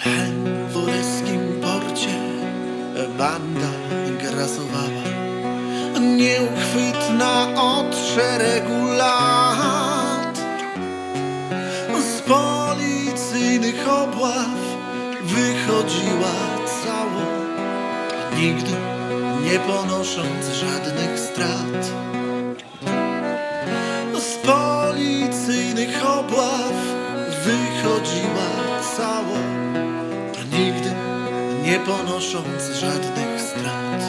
W Helwuryskim porcie banda grasowała. Nieuchwytna od szeregu lat. Z policyjnych obław wychodziła cało. Nigdy nie ponosząc żadnych strat. Z policyjnych obław wychodziła nie ponosząc żadnych strat.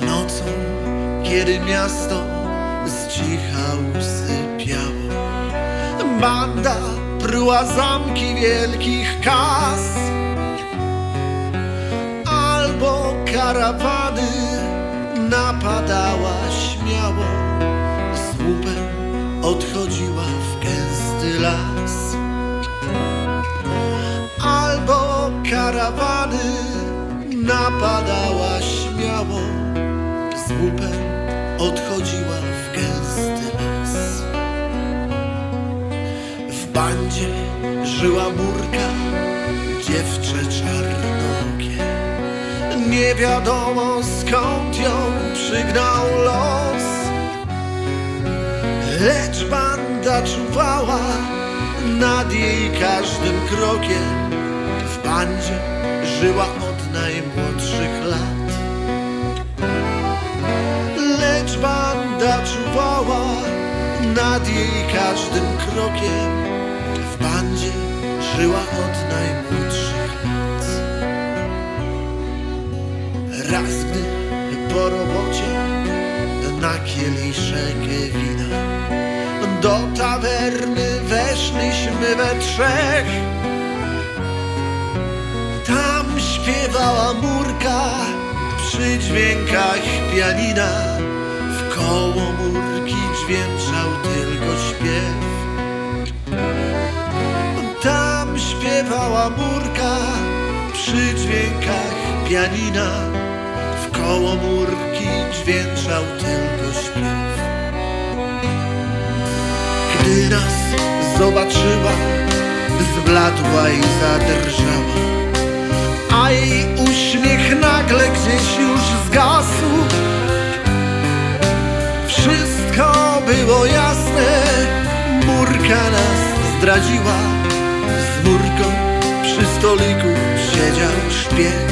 Nocą, kiedy miasto z cicha usypiało Banda pruła zamki wielkich kas. Albo karawany napadała śmiało. Z łupem odchodziła w gęsty las karawany napadała śmiało. Z łupem odchodziła w gęsty las. W bandzie żyła murka, dziewczę czarnokie. Nie wiadomo skąd ją przygnał los. Lecz banda czuwała nad jej każdym krokiem bandzie żyła od najmłodszych lat. Lecz banda czuwała nad jej każdym krokiem. W bandzie żyła od najmłodszych lat. Raz gdy po robocie na kieliszek wina Do tawerny weszliśmy we trzech śpiewała murka przy dźwiękach pianina. W koło murki dźwięczał tylko śpiew. Tam śpiewała murka przy dźwiękach pianina. W koło murki dźwięczał tylko śpiew. Gdy nas zobaczyła, zbladła i zadrżała A jej uśmiech nagle gdzieś już zgasł. Wszystko było jasne, murka nas zdradziła. Z murką przy stoliku siedział szpieg.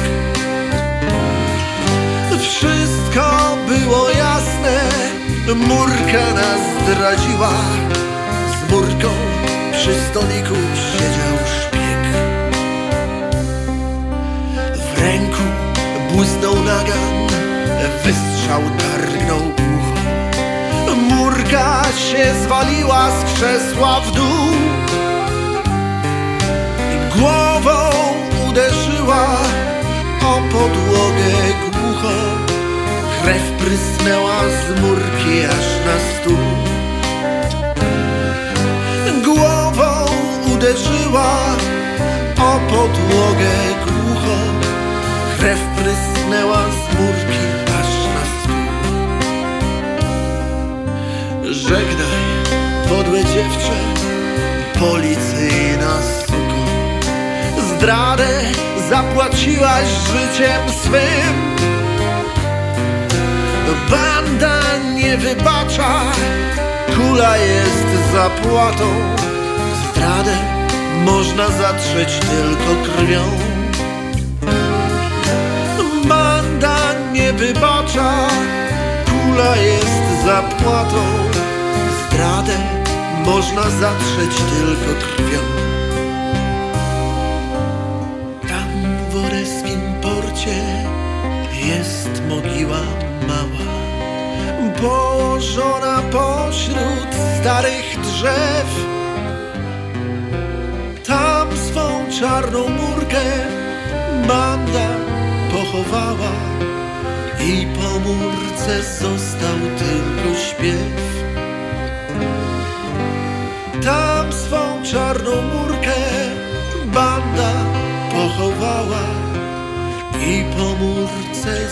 Wszystko było jasne, murka nas zdradziła. Z murką przy stoliku siedział szpieg ręku błysnął nagan, wystrzał targnął ucho Murka się zwaliła z krzesła w dół. Głową uderzyła o podłogę głucho Krew prysnęła z murki aż na stół. Głową uderzyła o podłogę Żegnaj, podłe dziewczę, policyjna suko. Zdradę zapłaciłaś życiem swym. Banda nie wybacza, kula jest zapłatą. Zdradę można zatrzeć tylko krwią. Banda nie wybacza, kula jest zapłatą Zdradę można zatrzeć tylko krwią. Tam w oreskim porcie jest mogiła mała. Położona pośród starych drzew Tam swą czarną murkę banda pochowała I po murce został tylko śpiew czarną murkę banda pochowała I po murce